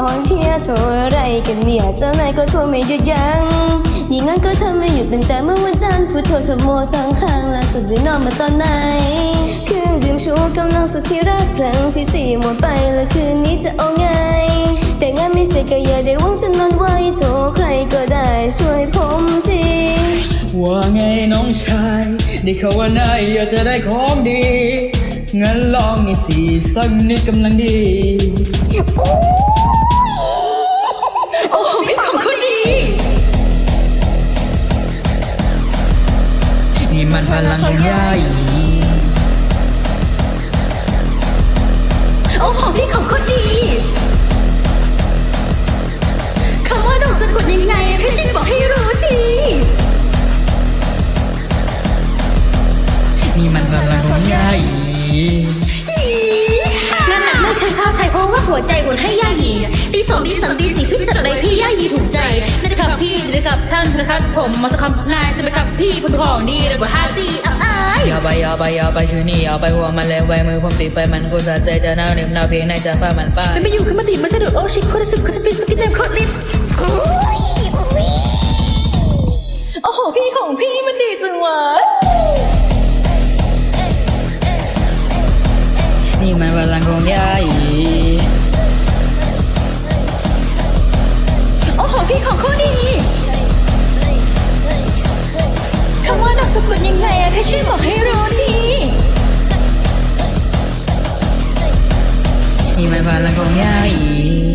อ่อนเพรียวไรกันเนี่ย เจ้านายก็โทรไม่หยุดยัง้งยิ่งงั้นก็ทำไม่หยุดตั้งแต่เมื่อวันจันทร์พุทโธธรรมโมสองครั้งล่าสุดได้นอนมาตอนไหนเครื่องดื่มชูกำลังสุดที่รักครั้งที่สี่หมดไปแล้วคืนนี้จะเอาไง แต่งานไม่เสร็จก็อย่าได้หวังจะนอนไว้โทรใครก็ได้ช่วยผมทีว่าไงน้องชายได้เขาว่านายอยากจะได้ของดีงั้นลองนี่สิสักนิดกำลังดี นี่มันพลังใหญ่โอ้ของพี่ของเขาดีคำว่าดอกสะกดยังไงแค่ช่วยบอกให้รู้ทีนี่มันพลังของใหญ่งานหนักไม่เคยเข้าใครเพราะว่าหัวใจหมุนให้ย่าหยีตีสองตีสามตีสี่พี่จัดอะไรพี่ย่าหยีถูกใจน พี่นะครับท่านนะครับผมมาสักคำนายจะไปครับพี่คุณของดีเลยกว่า 5G เอ้ยอย่าไปอย่าไปอย่าไปคืนนี้อย่าไปหัวมันแล้วไว้มือผมติดไฟมันกูสะใจจะหนาเหน็บหนาเพียงไหนจะฟ้ามันไปมันไม่อยู่ขึ้นมาตีมันสะดุดโอ้ชิคคตรสุดโคตรฟินโคตรเต็มโคตรลิชโอ้โหพี่ของพี่มันดีจังวะนี่มันพลังของใหญ่โอ้ ให้ช่วยบอกให้รู้ที你们把蓝光อี。